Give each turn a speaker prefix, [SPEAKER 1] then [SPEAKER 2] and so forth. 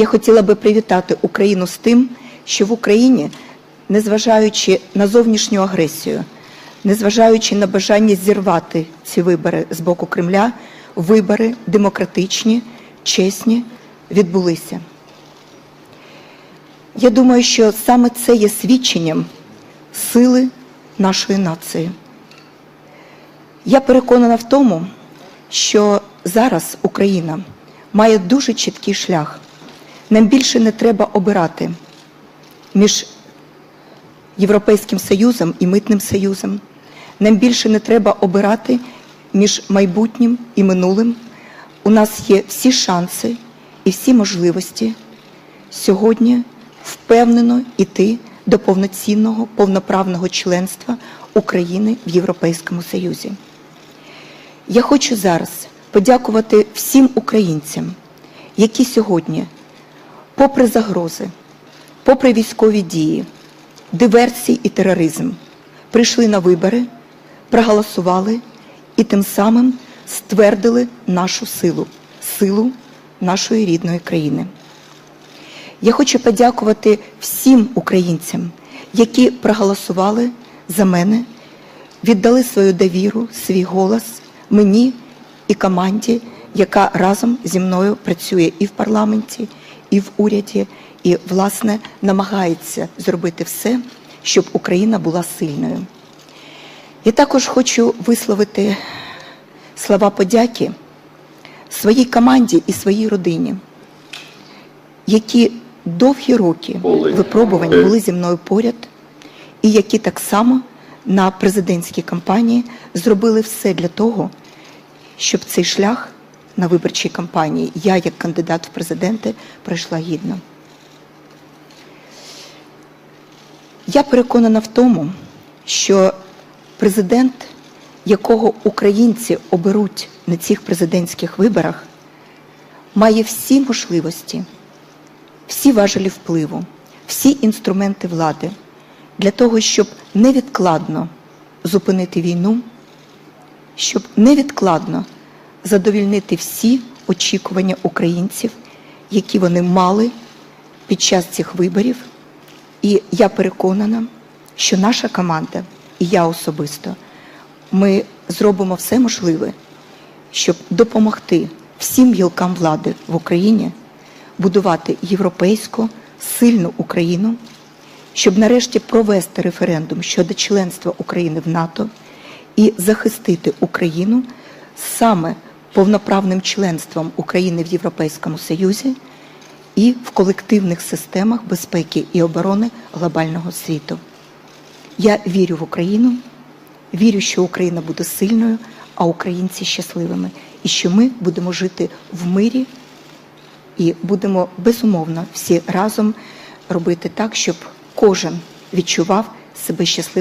[SPEAKER 1] я хотіла би привітати Україну з тим, що в Україні, незважаючи на зовнішню агресію, незважаючи на бажання зірвати ці вибори з боку Кремля, вибори демократичні, чесні відбулися. Я думаю, що саме це є свідченням сили нашої нації. Я переконана в тому, що зараз Україна має дуже чіткий шлях. Нам більше не треба обирати між Європейським Союзом і Митним Союзом. Нам більше не треба обирати між майбутнім і минулим. У нас є всі шанси і всі можливості сьогодні впевнено йти до повноцінного, повноправного членства України в Європейському Союзі. Я хочу зараз подякувати всім українцям, які сьогодні, попри загрози, попри військові дії, диверсії і тероризм, прийшли на вибори, проголосували і тим самим ствердили нашу силу, силу нашої рідної країни. Я хочу подякувати всім українцям, які проголосували за мене, віддали свою довіру, свій голос мені і команді, яка разом зі мною працює і в парламенті, і в уряді, і, власне, намагається зробити все, щоб Україна була сильною. Я також хочу висловити слова подяки своїй команді і своїй родині, які довгі роки випробувань були зі мною поряд, і які так само на президентській кампанії зробили все для того, щоб цей шлях на виборчій кампанії я, як кандидат в президенти, пройшла гідно. Я переконана в тому, що президент, якого українці оберуть на цих президентських виборах, має всі можливості, всі важелі впливу, всі інструменти влади для того, щоб невідкладно зупинити війну, щоб невідкладно задовільнити всі очікування українців, які вони мали під час цих виборів. І я переконана, що наша команда і я особисто ми зробимо все можливе, щоб допомогти всім гілкам влади в Україні будувати європейську сильну Україну, щоб нарешті провести референдум щодо членства України в НАТО і захистити Україну саме повноправним членством України в Європейському Союзі і в колективних системах безпеки і оборони глобального світу. Я вірю в Україну, вірю, що Україна буде сильною, а українці щасливими, і що ми будемо жити в мирі і будемо безумовно всі разом робити так, щоб кожен відчував себе щасливим.